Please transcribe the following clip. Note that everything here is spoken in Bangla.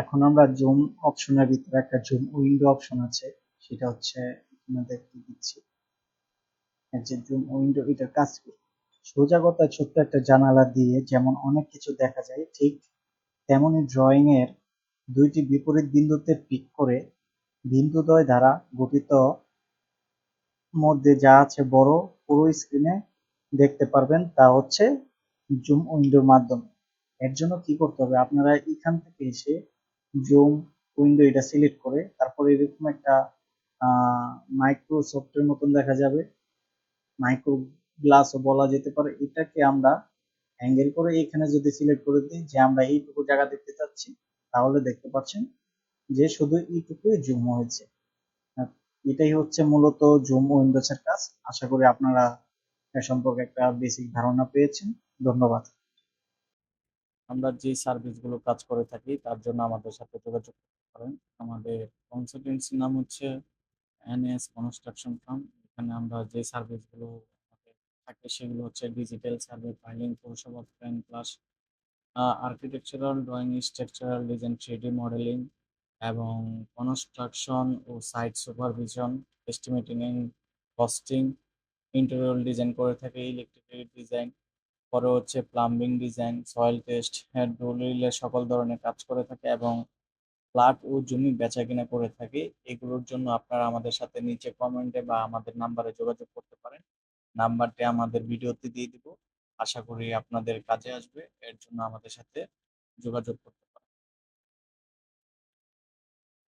এখন আমরা জুম অপশনের ভিতরে একটা জুম উইন্ডো অপশন আছে, সেটা হচ্ছে দেখতে দিচ্ছি? যে জুম উইন্ডো এটার কাজ কি সোজা কথা ছোট্ট একটা জানালা দিয়ে যেমন অনেক কিছু দেখা যায়, ঠিক তেমনি ড্রয়িং এর দুইটি বিপরীত বিন্দুতে পিক করে বিন্দুদ্বয় দ্বারা গঠিত মধ্যে যা আছে বড় পুরো স্ক্রিনে দেখতে পারবেন, তা হচ্ছে জুম উইন্ডোর মাধ্যমে। এর জন্য কি করতে হবে? আপনারা এখান থেকে এসে জুম উইন্ডো এটা সিলেক্ট করে, তারপরে এরকম একটা মাইক্রোসফটের মতন দেখা যাবে। মাইক্রো গ্লাসও বলা যেতে পারে। এটাকে আমরা অ্যাঙ্গেল করে এখানে যদি সিলেক্ট করে দিই, যে আমরা এইটুকু জায়গা দেখতে চাচ্ছি, তাহলে দেখতে পাচ্ছেন যে শুধু এইটুকুই জুম হয়েছে। এটাই হচ্ছে মূলত জুম উইন্ডোজ এর কাজ। আশা করি আপনারা এ সম্পর্কে একটা বেসিক ধারণা পেয়েছেন। ধন্যবাদ। আমরা যে সার্ভিসগুলো কাজ করে থাকি, তার জন্য আমাদের সাথে যোগাযোগ করতে পারেন। আমাদের কনসালটেন্সির নাম হচ্ছে এনএস কনস্ট্রাকশন ফার্ম এখানে আমরা যে সার্ভিসগুলো থাকে, সেগুলো হচ্ছে ডিজিটাল সার্ভে ফাইলিং পৌরসভা plan plus architectural drawing structural design three D modeling এবং কনস্ট্রাকশন ও site supervision estimating costing interior design করে থাকে ইলেকট্রিক ডিজাইন পরে হচ্ছে প্লাম্বিং ডিজাইন সয়েল টেস্ট ড্রিলের সকল ধরনের কাজ করে থাকে এবং ফ্ল্যাট ও জমি বেচা কিনা করে থাকে। এগুলোর জন্য আপনারা আমাদের সাথে নিচে কমেন্টে বা আমাদের নাম্বারে যোগাযোগ করতে পারেন। নাম্বারটি আমাদের ভিডিওতে দিয়ে দিব। আশা করি আপনাদের কাজে আসবে। এর জন্য আমাদের সাথে যোগাযোগ করতে